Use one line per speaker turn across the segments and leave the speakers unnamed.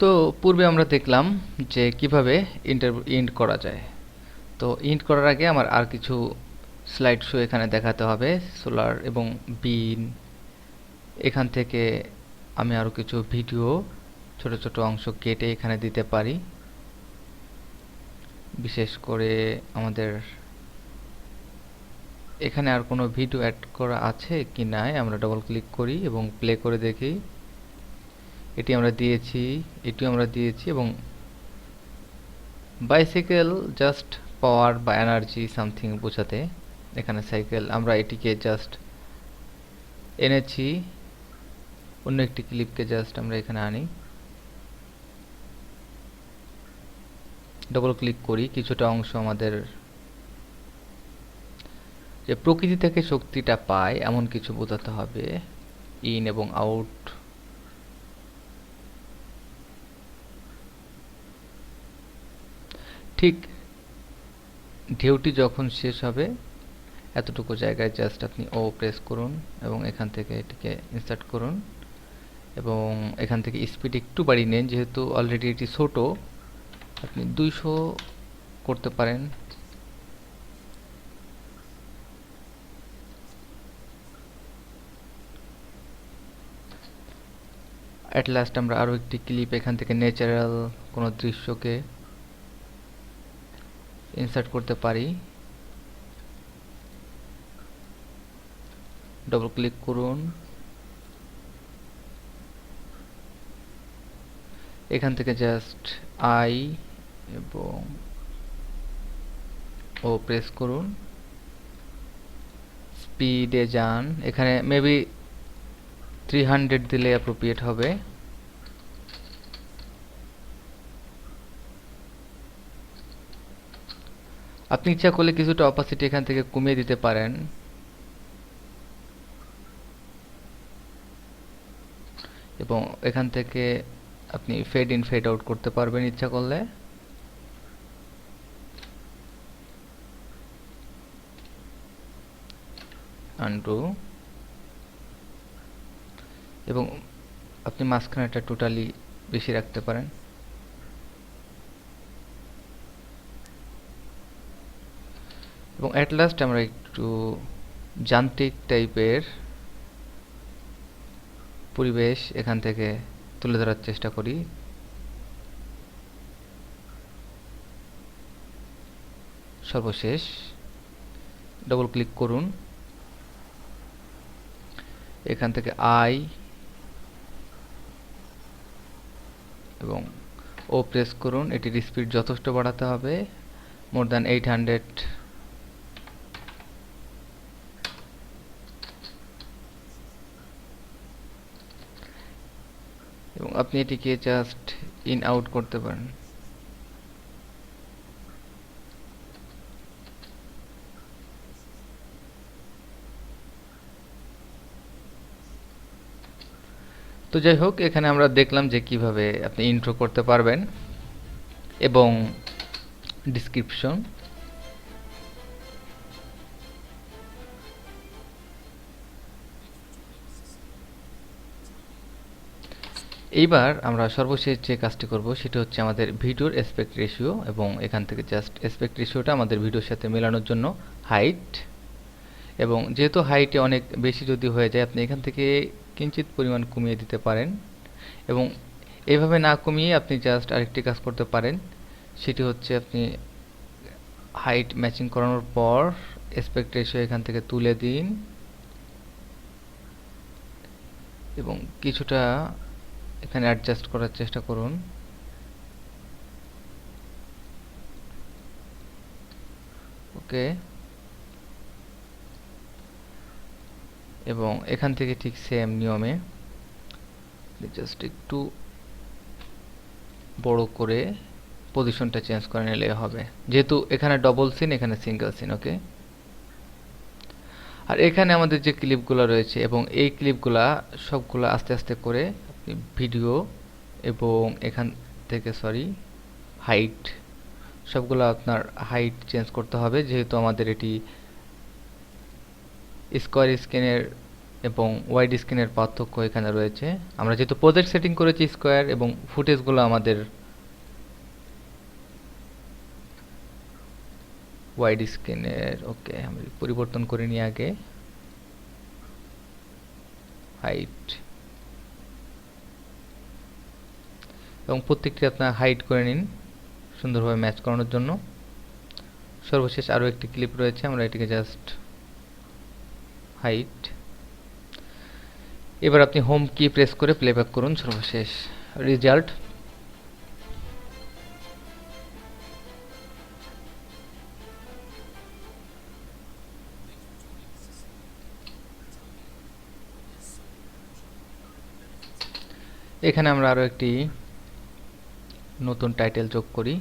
তো পূর্বে আমরা দেখলাম যে কীভাবে ইন্টার ইন্ট করা যায়। তো ইন্ট করার আগে আমার আর কিছু স্লাইড শো এখানে দেখাতে হবে সোলার এবং বিন এখান থেকে আমি আরও কিছু ভিডিও ছোট ছোট অংশ কেটে এখানে দিতে পারি। বিশেষ করে আমাদের এখানে আর কোনো ভিডিও অ্যাড করা আছে কি নাই আমরা ডবল ক্লিক করি এবং প্লে করে দেখি। এটি আমরা দিয়েছি, এটিও আমরা দিয়েছি এবং বাইসাইকেল জাস্ট পাওয়ার বা এনার্জি সামথিং বোঝাতে এখানে সাইকেল আমরা এটিকে জাস্ট এনেছি, অন্য একটি ক্লিপকে জাস্ট আমরা এখানে আনি। ডবল ক্লিক করি, কিছুটা অংশ আমাদের যে প্রকৃতি থেকে শক্তিটা পায়, এমন কিছু বোঝাতে হবে ইন এবং আউট ঠিক ঢেউটি যখন শেষ হবে, এতটুকু জায়গায় জাস্ট আপনি ও প্রেস করুন এবং এখান থেকে এটিকে ইনসার্ট করুন এবং এখান থেকে স্পিড একটু বাড়িয়ে নেন, যেহেতু অলরেডি এটি ছোট, আপনি দুইশো করতে পারেন। অ্যাট লাস্ট আমরা আরও একটি ক্লিপ এখান থেকে ন্যাচারাল কোনো দৃশ্যকে ইনসার্ট করতে পারি। ডবল ক্লিক করুন। এখান থেকে জাস্ট আই এবং ও প্রেস করুন। স্পিডে যান। এখানে মেবি থ্রি হান্ড্রেড দিলে অ্যাপ্রোপ্রিয়েট হবে। আপনি ইচ্ছা করলে কিছুটা অপাসিটি এখান থেকে কমিয়ে দিতে পারেন। এবং এখান থেকে আপনি ফেড ইন ফেড আউট করতে পারবেন ইচ্ছা করলে। এবং আপনি মাঝখানেটা টোটালি বেশি রাখতে পারেন। এবং অ্যাট লাস্ট আমরা একটু যান্ত্রিক টাইপের পরিবেশ এখান থেকে তুলে ধরার চেষ্টা করি। সর্বশেষ ডবল ক্লিক করুন। এখান থেকে আই এবং ও প্রেস করুন। এটির স্পিড যথেষ্ট বাড়াতে হবে। মোর দ্যান এইট হান্ড্রেড এবং আপনি এটিকে জাস্ট ইন আউট করতে পারেন। তো যাই হোক, এখানে আমরা দেখলাম যে কীভাবে আপনি ইন্ট্রো করতে পারবেন এবং ডিসক্রিপশন এইবার আমরা সর্বশেষ যে কাজটি করব, সেটা হচ্ছে আমাদের ভিডিওর এসপেক্ট রেশিও এবং এখান থেকে জাস্ট এসপেক্ট রেশিওটা আমাদের ভিডিওর সাথে মেলানোর জন্য হাইট এবং যেহেতু হাইটে অনেক বেশি যদি হয়ে যায়, আপনি এখান থেকে কিঞ্চিত পরিমাণ কমিয়ে দিতে পারেন। এবং এভাবে না কমিয়ে আপনি জাস্ট আরেকটি কাজ করতে পারেন, সেটি হচ্ছে আপনি হাইট ম্যাচিং করানোর পর এসপেক্ট রেশিও এখান থেকে তুলে দিন। এবং কিছুটা এখানে অ্যাডজাস্ট করার চেষ্টা করুন। ওকে এবং এখান থেকে ঠিক সেম নিয়মে জাস্ট একটু বড় করে পজিশনটা চেঞ্জ করে নিলে হবে। যেহেতু এখানে ডবল সিন এখানে সিঙ্গেল সিন ওকে আর এখানে আমাদের যে ক্লিপগুলো রয়েছে এবং এই ক্লিপগুলা সবগুলো আস্তে আস্তে করে ভিডিও এবং এখান থেকে সরি হাইট সবগুলো আপনার হাইট চেঞ্জ করতে হবে, যেহেতু আমাদের এটি স্কোয়ার স্ক্রিনের এবং ওয়াইড স্ক্রিনের পার্থক্য এখানে রয়েছে। আমরা যেহেতু প্রজেক্ট সেটিং করেছি স্কোয়ার এবং ফুটেজগুলো আমাদের ওয়াইড স্ক্রিনের ওকে আমি পরিবর্তন করে নিই আগে। হাইট এবং প্রত্যেকটি আপনার হাইট করে নিন সুন্দরভাবে ম্যাচ করানোর জন্য। সর্বশেষ আরও একটি ক্লিপ রয়েছে, আমরা এটিকে জাস্ট হাইট এবার আপনি হোম কি প্রেস করে প্লেব্যাক করুন সর্বশেষ রেজাল্ট এখানে আমরা আরও একটি নতুন টাইটেল যোগ করি।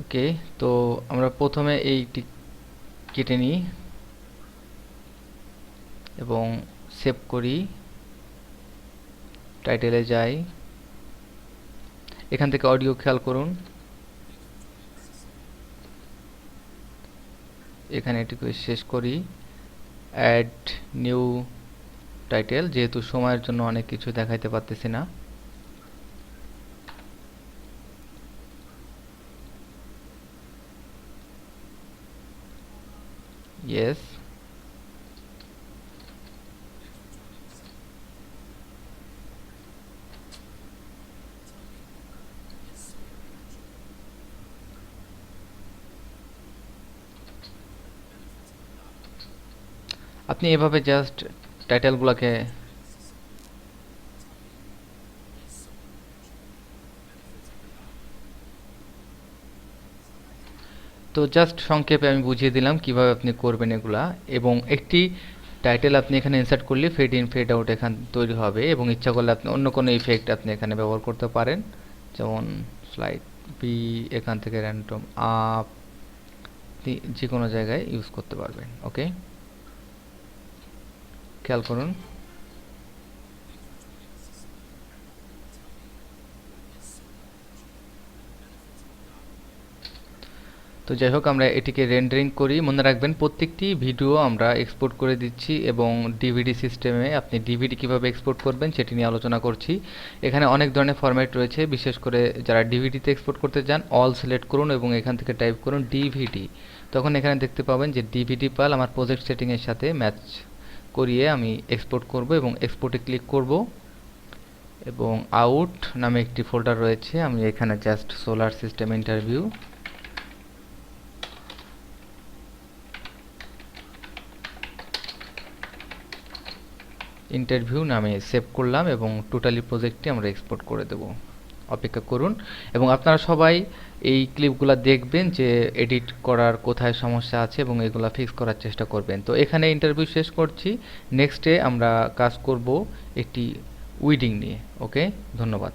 ওকে তো আমরা প্রথমে এইটি কেটে নিই এবং সেভ করি। টাইটেলে যাই। এখান থেকে অডিও খেয়াল করুন। এখানে এটিকে শেষ করি। অ্যাড নিউ টাইটেল যেহেতু সময়ের জন্য অনেক কিছু দেখাইতে পারতেছি না। Yes. আপনি এভাবে জাস্ট টাইটেলগুলোকে তো জাস্ট সংক্ষেপে আমি বুঝিয়ে দিলাম কীভাবে আপনি করবেন এগুলা এবং একটি টাইটেল আপনি এখানে ইনসার্ট করলে ফেড ইন ফেড আউট এখান তৈরি হবে এবং ইচ্ছা করলে আপনি অন্য কোনো ইফেক্ট আপনি এখানে ব্যবহার করতে পারেন। যেমন স্লাইড বি এখান থেকে র্যান্ডম আপ যে কোনো জায়গায় ইউজ করতে পারবেন ওকে খেয়াল করুন। তো যাই হোক, আমরা এটিকে রেন্ডারিং করি। মনে রাখবেন, প্রত্যেকটি ভিডিও আমরা এক্সপোর্ট করে দিচ্ছি এবং ডিভিডি সিস্টেমে আপনি ডিভিডি কীভাবে এক্সপোর্ট করবেন সেটি নিয়ে আলোচনা করছি। এখানে অনেক ধরনের ফরম্যাট রয়েছে, বিশেষ করে যারা ডিভিডিতে এক্সপোর্ট করতে চান অল সিলেক্ট করুন এবং এখান থেকে টাইপ করুন ডিভিডি তখন এখানে দেখতে পাবেন যে ডিভিডি পাল আমার প্রজেক্ট সেটিংয়ের সাথে ম্যাচ করিয়ে আমি এক্সপোর্ট করব এবং এক্সপোর্টে ক্লিক করব। এবং আউট নামে একটি ফোল্ডার রয়েছে, আমি এখানে just solar system interview interview নামে সেভ করলাম এবং টোটালি প্রজেক্টটি আমরা এক্সপোর্ট করে দেব। অপেক্ষা করুন। এবং আপনারা সবাই এই ক্লিপগুলো দেখবেন যে এডিট করার কোথায় সমস্যা আছে এবং এগুলো ফিক্স করার চেষ্টা করবেন। তো এখানে ইন্টারভিউ শেষ করছি। নেক্সটে আমরা কাজ করব একটি উইডিং নিয়ে। ওকে ধন্যবাদ।